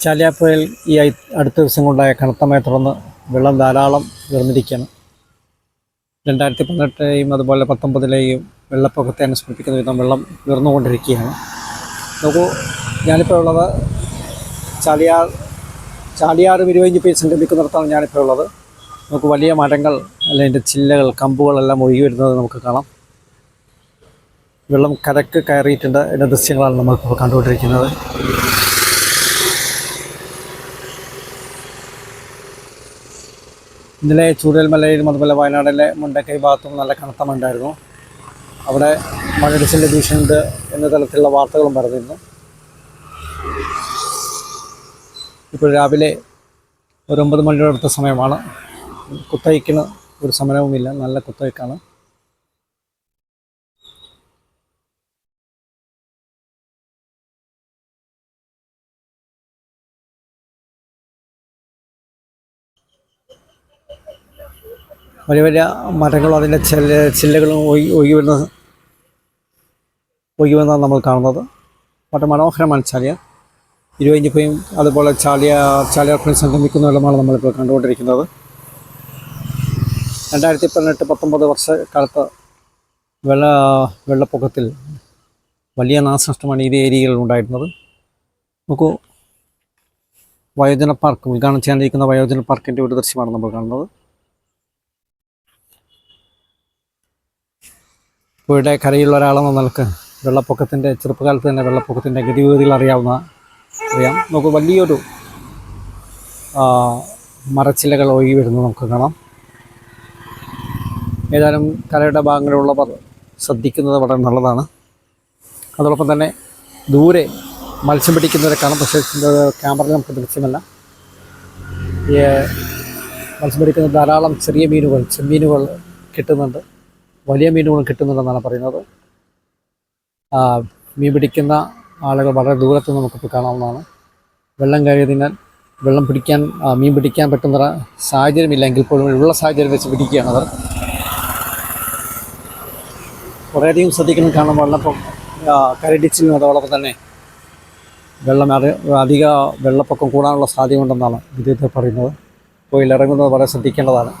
ചാലിയാപ്പുഴയിൽ ഈ അടുത്ത ദിവസം കൊണ്ടായ കനത്ത മഴയെ തുടർന്ന് വെള്ളം ധാരാളം ഉയർന്നിരിക്കുകയാണ് രണ്ടായിരത്തി പതിനെട്ടിലെയും അതുപോലെ പത്തൊമ്പതിലെയും വെള്ളപ്പൊക്കത്തെ അനുസ്മരിപ്പിക്കുന്ന വിധം വെള്ളം ഉയർന്നുകൊണ്ടിരിക്കുകയാണ് നോക്കൂ ഞാനിപ്പോൾ ഉള്ളത് ചാലിയാർ ചാലിയാർ വിരുവഞ്ചി പേര് സംഗമിക്കുന്നിടത്താണ് ഞാനിപ്പോൾ ഉള്ളത്. നമുക്ക് വലിയ മരങ്ങൾ അല്ലെങ്കിൽ ചില്ലകൾ കമ്പുകളെല്ലാം ഒഴുകി വരുന്നത് നമുക്ക് കാണാം. വെള്ളം കരക്ക് കയറിയിട്ടുണ്ട് അതിന്റെ ദൃശ്യങ്ങളാണ് നമ്മളിപ്പോൾ കണ്ടുകൊണ്ടിരിക്കുന്നത്. ഇന്നലെ ചൂരൽമലയിലും അതുപോലെ വയനാടിലെ മുണ്ടക്കൈ ഭാഗത്തും നല്ല കനത്ത മണ്ടായിരുന്നു അവിടെ മണ്ണിടിച്ചിലിന്റെ ഭീഷണിയുണ്ട് എന്ന തരത്തിലുള്ള വാർത്തകളും പറഞ്ഞിരുന്നു ഇപ്പോൾ രാവിലെ ഒരു ഒമ്പത് മണിയുടെ അടുത്ത സമയമാണ്. കുത്തയ്ക്കിന് ഒരു സമരവുമില്ല. നല്ല കുത്തഴിക്കാണ്. വലിയ വലിയ മരങ്ങളും അതിന്റെ ചില്ല ചില്ലകളും ഒഴുകി ഒഴുകി ഒഴുകി വരുന്നതാണ് നമ്മൾ കാണുന്നത്. വളരെ മനോഹരമാണ് ചാലിയാർ ഇരുവഞ്ചിപ്പയും അതുപോലെ ചാലിയ ചാലിയാർപ്പുഴ സംഗമിക്കുന്ന വെള്ളമാണ് നമ്മളിപ്പോൾ കണ്ടുകൊണ്ടിരിക്കുന്നത്. രണ്ടായിരത്തി പതിനെട്ട് പത്തൊമ്പത് വർഷക്കാലത്ത് വെള്ള വെള്ളപ്പൊക്കത്തിൽ വലിയ നാശനഷ്ടമാണ് ഈ ഏരിയകളിൽ ഉണ്ടായിരുന്നത്. നോക്കൂ വയോജന പാർക്ക് ഉദ്ഘാടനം ചെയ്യാനിരിക്കുന്ന വയോജന പാർക്കിന്റെ ഒരു ദൃശ്യമാണ് നമ്മൾ കാണുന്നത്. പുഴയുടെ കരയിലുള്ള ഒരാളെന്ന നിലയ്ക്ക് വെള്ളപ്പൊക്കത്തിന്റെ ചെറുപ്പകാലത്ത് തന്നെ വെള്ളപ്പൊക്കത്തിന്റെ ഗതിവിധികൾ അറിയാവുന്ന അറിയാം. നമുക്ക് വലിയൊരു ആ, മരച്ചില്ലകൾ ഒഴുകി വരുന്നത് നമുക്ക് കാണാം. ഏതായാലും കരയുടെ ഭാഗങ്ങളിലുള്ളവർ ശ്രദ്ധിക്കുന്നത് വളരെ നല്ലതാണ്. അതോടൊപ്പം തന്നെ ദൂരെ മത്സ്യം പിടിക്കുന്നവരെ കാണാം. പക്ഷേ ക്യാമറയിൽ നമുക്ക് ദൃശ്യമല്ല. മത്സ്യം പിടിക്കുന്ന ധാരാളം ചെറിയ മീനുകൾ ചെമ്മീനുകൾ കിട്ടുന്നുണ്ട്. വലിയ മീനുകൾ കിട്ടുന്നുണ്ടെന്നാണ് പറയുന്നത്. മീൻ പിടിക്കുന്ന ആളുകൾ വളരെ ദൂരത്ത് നമുക്കിപ്പോൾ കാണാവുന്നതാണ്. വെള്ളം കയറിയതിനാൽ വെള്ളം പിടിക്കാൻ മീൻ പിടിക്കാൻ പറ്റുന്ന സാഹചര്യമില്ലെങ്കിൽ പോലും ഉള്ള സാഹചര്യം വെച്ച് പിടിക്കുകയാണ് അവർ. കുറേയധികം ശ്രദ്ധിക്കണം കാരണം വെള്ളപ്പം കരടിച്ചിലും അതോടൊപ്പം തന്നെ വെള്ളം അധിക വെള്ളപ്പൊക്കം കൂടാനുള്ള സാധ്യതയുണ്ടെന്നാണ് വിദഗ്ധർ പറയുന്നത്. പോയിൽ ഇറങ്ങുന്നത് വളരെ ശ്രദ്ധിക്കേണ്ടതാണ്.